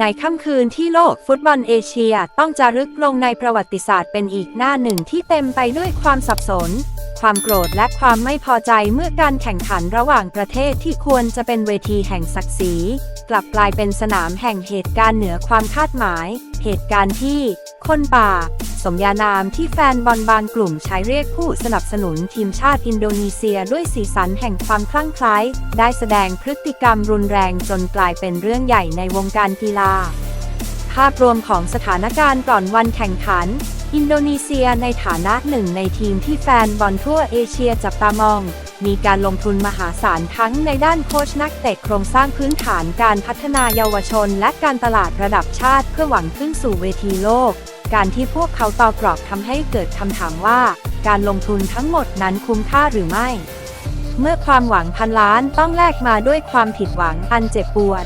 ในค่ำคืนที่โลกฟุตบอลเอเชียต้องจารึกลงในประวัติศาสตร์เป็นอีกหน้าหนึ่งที่เต็มไปด้วยความสับสน ความโกรธและความไม่พอใจเมื่อการแข่งขันระหว่างประเทศที่ควรจะเป็นเวทีแห่งศักดิ์ศรี กลับกลายเป็นสนามแห่งเหตุการณ์เหนือความคาดหมาย เหตุการณ์ที่ คนป่า สมญานามที่แฟนบอลบางกลุ่มใช้เรียกผู้สนับสนุนทีมชาติอินโดนีเซียด้วยสีสันแห่งความคลั่งไคล้ได้แสดงพฤติกรรมรุนแรงจนกลายเป็นเรื่องใหญ่ในวงการกีฬา ภาพรวมของสถานการณ์ก่อนวันแข่งขัน อินโดนีเซียในฐานะหนึ่งในทีมที่แฟนบอลทั่วเอเชียจับตามอง มีการลงทุนมหาศาลทั้งในด้านโค้ชนักเตะโครงสร้างพื้นฐานการพัฒนาเยาวชน และการตลาดระดับชาติเพื่อหวังขึ้นสู่เวทีโลก การที่พวกเขาต่อกรอบทำให้เกิดคำถามว่า การลงทุนทั้งหมดนั้นคุ้มค่าหรือไม่ เมื่อความหวังพันล้านต้องแลกมาด้วยความผิดหวังอันเจ็บปวด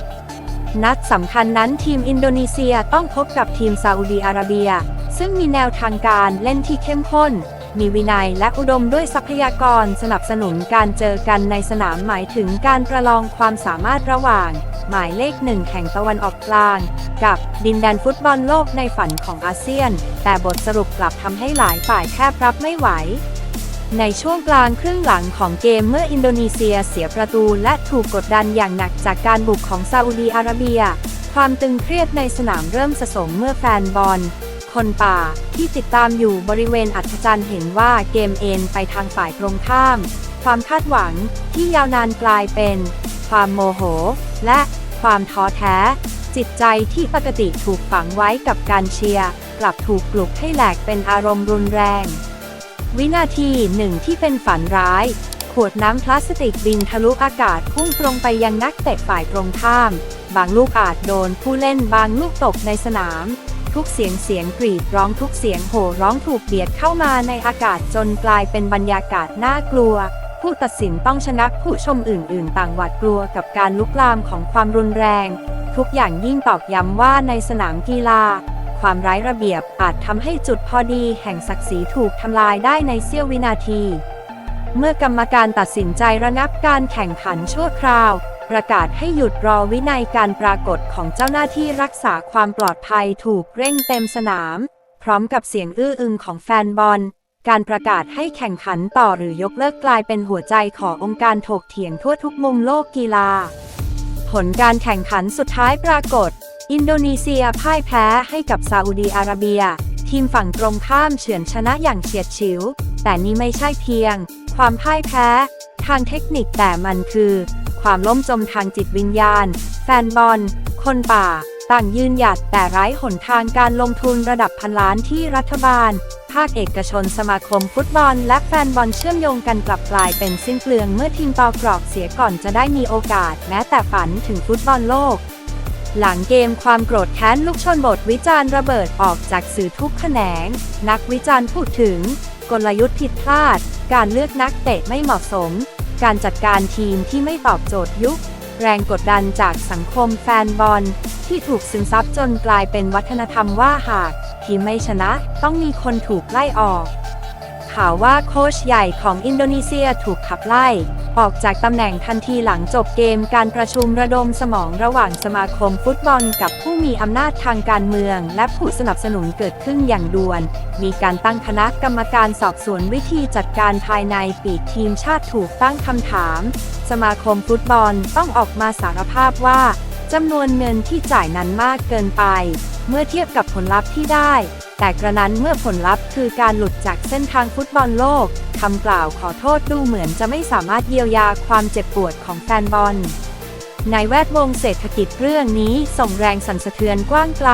นัดสำคัญนั้นทีมอินโดนีเซียต้องพบกับทีมซาอุดีอาระเบีย ซึ่งมีแนวทางการเล่นที่เข้มข้น มีวินัยและอุดมด้วยทรัพยากรสนับสนุนการเจอกันในสนามหมายถึงการประลองความสามารถระหว่าง หมายเลขหนึ่งแห่งตะวันออกกลาง กับดินแดนฟุตบอลโลกในฝันของอาเซียน แต่บทสรุปกลับทำให้หลายฝ่ายแทบรับไม่ไหวในช่วงกลางครึ่งหลังของเกมเมื่ออินโดนีเซียเสียประตูและถูกกดดันอย่างหนักจากการบุกของซาอุดีอาระเบีย ความตึงเครียดในสนามเริ่มสะสมเมื่อแฟนบอล คนป่าที่ติดตามอยู่บริเวณอัศจรรย์เห็นว่าเกมเอ็นไปทางฝ่ายตรงข้าม ความคาดหวังที่ยาวนานกลายเป็น ความโมโห และความท้อแท้ จิตใจที่ปกติถูกฝังไว้กับการเชียร์กลับถูกปลุกให้แหลกเป็นอารมณ์รุนแรง วินาทีหนึ่งที่เป็นฝันร้าย ขวดน้ำพลาสติกบินทะลุอากาศพุ่งตรงไปยังนักเตะฝ่ายตรงข้าม บางลูกอาจโดนผู้เล่นบางลูกตกในสนาม ทุกเสียงเสียงกรีดร้องทุกเสียงโห่ร้องถูกเบียดเข้ามาในอากาศจนกลายเป็นบรรยากาศน่ากลัว ผู้ตัดสินต้องชนะผู้ชมอื่น ๆ ต่างหวาดกลัวกับการลุกลามของความรุนแรง ทุกอย่างยิ่งตอกย้ำว่าในสนามกีฬา ความไร้ระเบียบอาจทำให้จุดพอดีแห่งศักดิ์ศรีถูกทำลายได้ในเสี้ยววินาที เมื่อกรรมการตัดสินใจระงับการแข่งขันชั่วคราว ประกาศให้หยุดรอวินัยการปรากฏของเจ้าหน้าที่รักษาความปลอดภัยถูกเร่งเต็มสนาม พร้อมกับเสียงอื้ออึงของแฟนบอล การประกาศให้แข่งขันต่อหรือยกเลิกกลายเป็นหัวใจขององค์การถกเถียงทั่วทุกมุมโลกกีฬา ผลการแข่งขันสุดท้ายปรากฏ อินโดนีเซียพ่ายแพ้ให้กับซาอุดีอาระเบีย ทีมฝั่งตรงข้ามเฉือนชนะอย่างเฉียดฉิว แต่นี่ไม่ใช่เพียง ความพ่ายแพ้ ทางเทคนิคแต่มันคือ ความล่มจมทางจิตวิญญาณ แฟนบอล คนป่า ต่างยืนหยัดแต่ไร้หนทางการลงทุนระดับพันล้านที่รัฐบาล ภาคเอกชนสมาคมฟุตบอล และแฟนบอลเชื่อมโยงกันกลับกลายเป็นสิ้นเปลืองเมื่อทีมต่อกรอบเสียก่อนจะได้มีโอกาส แม้แต่ฝันถึงฟุตบอลโลก หลังเกมความโกรธแค้นลุกชนบทวิจารณ์ระเบิดออกจากสื่อทุกแขนง นักวิจารณ์พูดถึง กลยุทธ์ผิดพลาด การเลือกนักเตะไม่เหมาะสม การจัดการทีมที่ไม่ตอบโจทย์ยุค แรงกดดันจากสังคมแฟนบอล ที่ถูกซึมซับจนกลายเป็นวัฒนธรรมว่าหากทีมไม่ชนะต้องมีคนถูกไล่ออกข่าวว่าโค้ชใหญ่ของอินโดนีเซียถูก ขับไล่ ออกจากตำแหน่งทันทีหลังจบเกมการประชุมระดมสมองระหว่างสมาคมฟุตบอลกับผู้มีอำนาจทางการเมือง และผู้สนับสนุนเกิดขึ้นอย่างด่วน มีการตั้งคณะกรรมการสอบสวนวิธีจัดการภายในปีกทีมชาติถูกตั้งคำถาม สมาคมฟุตบอลต้องออกมาสารภาพว่าจำนวนเงินที่จ่ายนั้นมากเกินไป เมื่อเทียบกับผลลัพธ์ที่ได้ แต่กระนั้นเมื่อผลลัพธ์คือการหลุดจากเส้นทางฟุตบอลโลก คำกล่าวขอโทษดูเหมือนจะไม่สามารถเยียวยาความเจ็บปวดของแฟนบอลในแวดวงเศรษฐกิจเรื่องนี้ส่งแรงสั่นสะเทือนกว้างไกล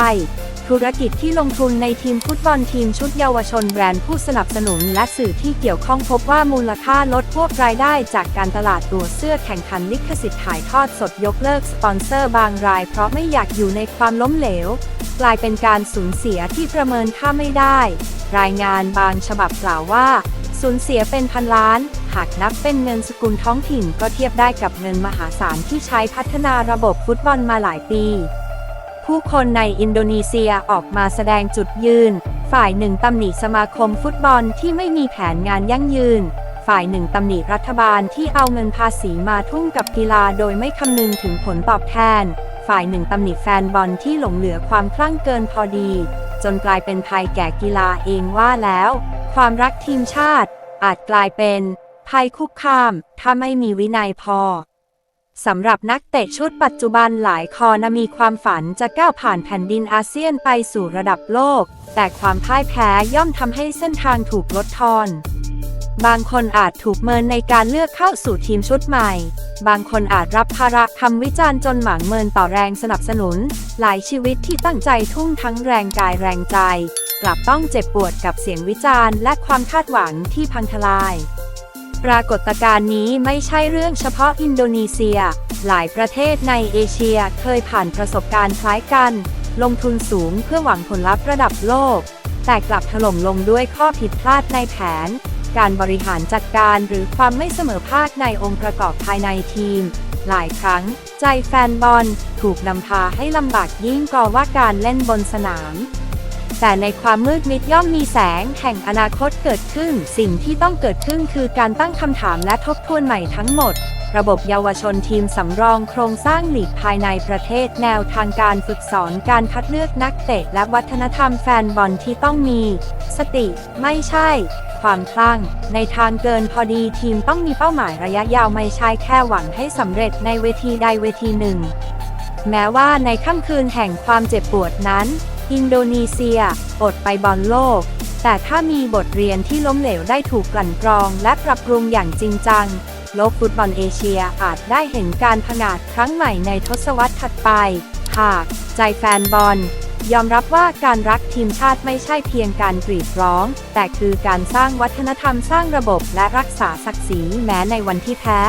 ธุรกิจที่ลงทุนในทีมฟุตบอลทีมชุดเยาวชนแบรนด์ผู้สนับสนุนและสื่อที่เกี่ยวข้องพบว่ามูลค่าลดพวกรายได้จากการตลาดตัวเสื้อแข่งขันลิขสิทธิ์ถ่ายทอดสดยกเลิกสปอนเซอร์บางรายเพราะไม่อยากอยู่ในความล้มเหลว กลายเป็นการสูญเสียที่ประเมินค่าไม่ได้ รายงานบางฉบับกล่าวว่า สูญเสียเป็นพันล้าน หากนับเป็นเงินสกุลท้องถิ่นก็เทียบได้กับเงินมหาศาลที่ใช้พัฒนาระบบฟุตบอลมาหลายปี ผู้คนในอินโดนีเซียออกมาแสดงจุดยืน ฝ่ายหนึ่งตำหนิสมาคมฟุตบอลที่ไม่มีแผนงานยั่งยืน ฝ่ายหนึ่งตำหนิรัฐบาลที่เอาเงินภาษีมาทุ่มกับกีฬาโดยไม่คำนึงถึงผลตอบแทน ฝ่ายหนึ่งตำหนิแฟนบอลที่หลงเหลือความคลั่งเกินพอดี จนกลายเป็นภัยแก่กีฬาเองว่าแล้ว ความรักทีมชาติ อาจกลายเป็นภัยคุกคาม ถ้าไม่มีวินัยพอ สำหรับนักเตะชุดปัจจุบันหลายคอนมีความฝันจะก้าวผ่านแผ่นดินอาเซียนไปสู่ระดับโลก แต่ความพ่ายแพ้ย่อมทำให้เส้นทางถูกลดทอนบางคนอาจถูกเมินในการเลือกเข้าสู่ทีมชุดใหม่ บางคนอาจรับภาระคำวิจารณ์จนหมางเมินต่อแรงสนับสนุน หลายชีวิตที่ตั้งใจทุ่มทั้งแรงกายแรงใจ กลับต้องเจ็บปวดกับเสียงวิจารณ์และความคาดหวังที่พังทลาย ปรากฏการณ์นี้ไม่ใช่เรื่องเฉพาะอินโดนีเซีย หลายประเทศในเอเชียเคยผ่านประสบการณ์คล้ายกัน ลงทุนสูงเพื่อหวังผลลัพธ์ระดับโลก แต่กลับถล่มลงด้วยข้อผิดพลาดในแผน การบริหารจัดการหรือความไม่เสมอภาคในองค์ประกอบภายในทีม หลายครั้ง ใจแฟนบอลถูกนำพาให้ลำบากยิ่งกว่าการเล่นบนสนาม แต่ในความมืดมิดย่อมมีแสงแห่งอนาคตเกิดขึ้น สิ่งที่ต้องเกิดขึ้นคือการตั้งคำถามและทบทวนใหม่ทั้งหมด ระบบเยาวชนทีมสำรองโครงสร้างหลีกภายในประเทศแนวทางการฝึกสอนการคัดเลือกนักเตะและวัฒนธรรมแฟนบอลที่ต้องมี สติ ไม่ใช่ ความคลั่ง ในทางเกินพอดีทีมต้องมีเป้าหมายระยะยาวไม่ใช่แค่หวังให้สำเร็จในเวทีใดเวทีหนึ่ง แม้ว่าในค่ำคืนแห่งความเจ็บปวดนั้น อินโดนีเซีย อดไปบอลโลก แต่ถ้ามีบทเรียนที่ล้มเหลวได้ถูกกลั่นกรองและปรับปรุงอย่างจริงจัง โลกฟุตบอลเอเชียอาจได้เห็นการผงาดครั้งใหม่ในทศวรรษถัดไป หากใจแฟนบอล ยอมรับว่าการรักทีมชาติไม่ใช่เพียงการกรีดร้อง แต่คือการสร้างวัฒนธรรมสร้างระบบและรักษาศักดิ์ศรีแม้ในวันที่แพ้